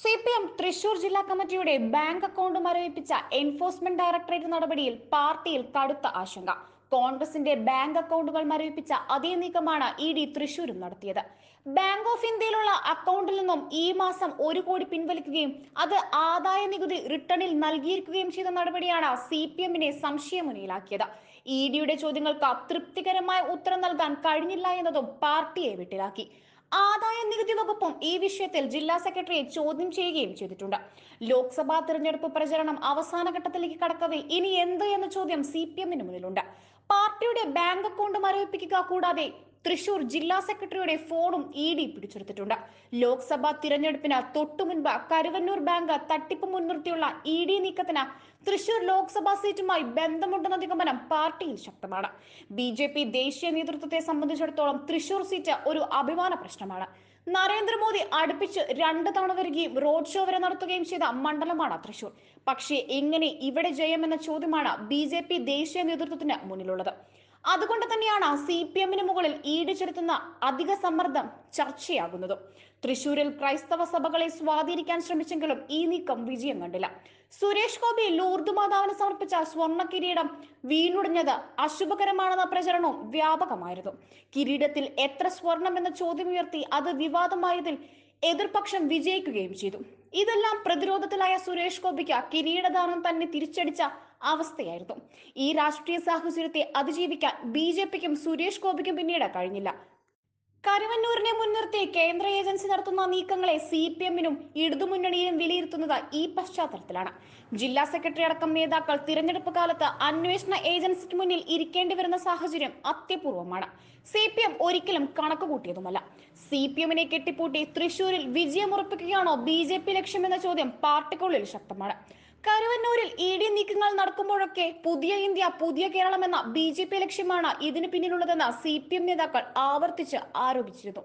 C P M Thrissur ജില്ലാ കമ്മിറ്റിയുടെ bank account മരവിപ്പിച്ച എൻഫോഴ്സ്മെന്റ് ഡയറക്ടറേറ്റ് നടപടിയിൽ പാർട്ടിയിൽ കടുത്ത ആശങ്ക. കോൺഗ്രസിന്റെ ബാങ്ക് അക്കൗണ്ടുകൾ മരവിപ്പിച്ച അതേ നീക്കമാണ് ഇ ഡി തൃശൂരും നടത്തിയത്. ബാങ്ക് ഓഫ് ഇന്ത്യയിലുള്ള അക്കൗണ്ടിൽ നിന്നും ഈ മാസം ഒരു കോടി പിൻവലിക്കുകയും അത് ആദായ നികുതി റിട്ടേണിൽ നൽകിയിരിക്കുകയും ചെയ്ത നടപടിയാണ് സി പി എമ്മിനെ സംശയമുനയിലാക്കിയത്. ഇ ഡിയുടെ ചോദ്യങ്ങൾക്ക് തൃപ്തികരമായ ഉത്തരം നൽകാൻ കഴിഞ്ഞില്ല എന്നതും പാർട്ടിയെ വിട്ടിലാക്കി. ആദായ നികുതി വകുപ്പും ഈ വിഷയത്തിൽ ജില്ലാ സെക്രട്ടറിയെ ചോദ്യം ചെയ്യുകയും ചെയ്തിട്ടുണ്ട്. ലോക്സഭാ തിരഞ്ഞെടുപ്പ് പ്രചരണം അവസാന ഘട്ടത്തിലേക്ക് കടക്കവേ ഇനി എന്ത് എന്ന ചോദ്യം സി പി എമ്മിന് മുന്നിലുണ്ട്. പാർട്ടിയുടെ ബാങ്ക് അക്കൗണ്ട് മരവിപ്പിക്കുക കൂടാതെ തൃശൂർ ജില്ലാ സെക്രട്ടറിയുടെ ഫോണും ഇ ഡി പിടിച്ചെടുത്തിട്ടുണ്ട്. ലോക്സഭാ തിരഞ്ഞെടുപ്പിന് തൊട്ടു മുൻപ് കരുവന്നൂർ ബാങ്ക് തട്ടിപ്പ് മുൻനിർത്തിയുള്ള ഇ ഡി നീക്കത്തിന് തൃശൂർ ലോക്സഭാ സീറ്റുമായി ബന്ധമുണ്ടെന്ന നിഗമനം പാർട്ടിയിൽ ശക്തമാണ്. ബി ജെ പി ദേശീയ നേതൃത്വത്തെ സംബന്ധിച്ചിടത്തോളം തൃശൂർ സീറ്റ് ഒരു അഭിമാന പ്രശ്നമാണ്. നരേന്ദ്രമോദി അടുപ്പിച്ച് രണ്ട് തവണ വരികയും റോഡ് ഷോ വരെ നടത്തുകയും ചെയ്ത മണ്ഡലമാണ് തൃശൂർ. പക്ഷേ എങ്ങനെ ഇവിടെ ജയമെന്ന ചോദ്യമാണ് ബി ദേശീയ നേതൃത്വത്തിന് മുന്നിലുള്ളത്. അതുകൊണ്ട് തന്നെയാണ് സി പി എമ്മിന് മുകളിൽ ഈട് ചെലുത്തുന്ന അധിക സമ്മർദ്ദം ചർച്ചയാകുന്നത്. തൃശൂരിൽ ക്രൈസ്തവ സഭകളെ സ്വാധീനിക്കാൻ ശ്രമിച്ചെങ്കിലും ഈ നീക്കം വിജയം കണ്ടില്ല. സുരേഷ് ഗോപി ലൂർദ് മാതാവിന് സമർപ്പിച്ച സ്വർണ കിരീടം വീണുടഞ്ഞത് അശുഭകരമാണെന്ന പ്രചരണവും വ്യാപകമായിരുന്നു. കിരീടത്തിൽ എത്ര സ്വർണം എന്ന ചോദ്യം ഉയർത്തി അത് വിവാദമായതിൽ എതിർപക്ഷം വിജയിക്കുകയും ചെയ്തു. ഇതെല്ലാം പ്രതിരോധത്തിലായ സുരേഷ് ഗോപിക്ക് കിരീടദാനം തന്നെ തിരിച്ചടിച്ച അവസ്ഥയായിരുന്നു. ഈ രാഷ്ട്രീയ സാഹചര്യത്തെ അതിജീവിക്കാൻ ബി ജെ പിക്കും സുരേഷ് ഗോപിക്കും പിന്നീട് കഴിഞ്ഞില്ല. കരുവന്നൂരിനെ മുൻനിർത്തി കേന്ദ്ര ഏജൻസി നടത്തുന്ന നീക്കങ്ങളെ സി പി എമ്മിനും ഇടതുമുന്നണിയിലും വിലയിരുത്തുന്നത് ഈ പശ്ചാത്തലത്തിലാണ്. ജില്ലാ സെക്രട്ടറി അടക്കം നേതാക്കൾ തിരഞ്ഞെടുപ്പ് കാലത്ത് അന്വേഷണ ഏജൻസിക്ക് മുന്നിൽ ഇരിക്കേണ്ടി വരുന്ന സാഹചര്യം അത്യപൂർവമാണ്. സി പി എം ഒരിക്കലും കണക്ക് കൂട്ടിയതുമല്ല സി പി എമ്മിനെ കെട്ടിപ്പൂട്ടി തൃശൂരിൽ വിജയമുറപ്പിക്കുകയാണോ ബി ജെ പി ലക്ഷ്യമെന്ന ചോദ്യം പാർട്ടിക്കുള്ളിൽ ശക്തമാണ്. കരുവന്നൂരിൽ ഇ ഡി നീക്കങ്ങൾ നടക്കുമ്പോഴൊക്കെ പുതിയ ഇന്ത്യ പുതിയ കേരളം എന്ന ബി ജെ പി ലക്ഷ്യമാണ് ഇതിന് പിന്നിലുള്ളതെന്ന് സി പി എം നേതാക്കൾ ആവർത്തിച്ച് ആരോപിച്ചിരുന്നു.